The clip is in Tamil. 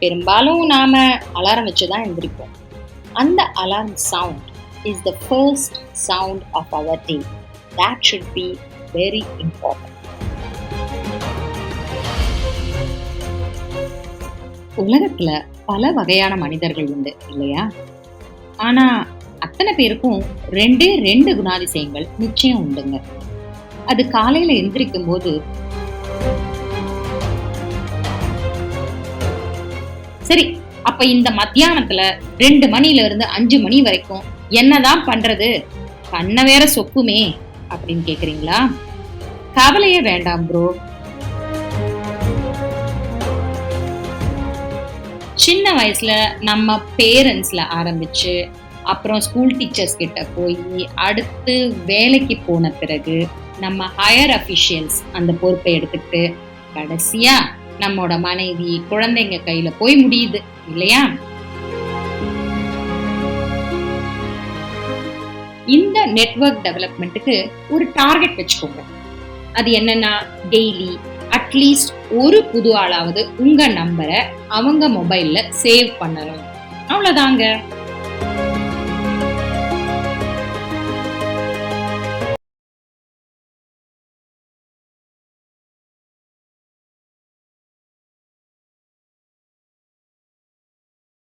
பெரும்பாலும் நாம அலாரம் வச்சு தான் எந்திரிப்போம். அந்த alarm sound is the first sound of our day that should be very important உலகத்துல பல வகையான மனிதர்கள் உண்டு இல்லையா? ஆனா அத்தனை பேருக்கும் ரெண்டே ரெண்டு குணாதிசயங்கள் நிச்சயம் உண்டுங்க. அது காலையில எந்திரிக்கும் போது சரி அப்ப இந்த மத்தியானத்துல ரெண்டு மணில இருந்து அஞ்சு மணி வரைக்கும் என்னதான் பண்றது? பண்ண வேற சொப்புமே அப்படின்னு கேக்குறீங்களா? கவலையே வேண்டாம் ப்ரோ சின்ன வயசுல நம்ம பேரண்ட்ஸ்ல ஆரம்பிச்சு அப்புறம் ஸ்கூல் டீச்சர்ஸ் கிட்ட போய் அடுத்து வேலைக்கு போன பிறகு நம்ம ஹையர் அஃபிஷியல்ஸ் அந்த பொறுப்பை எடுத்துக்கிட்டு கடைசியா நம்மோட மனைவி குழந்தைங்க கையில போய் முடியுது இல்லையா? இந்த நெட்வொர்க் டெவலப்மெண்ட்டுக்கு ஒரு டார்கெட் வச்சுக்கோங்க. அது என்னன்னா டெய்லி அட்லீஸ்ட் ஒரு புது ஆளாவது உங்க நம்பரை அவங்க மொபைல்ல சேவ் பண்ணணும். அவ்வளோதாங்க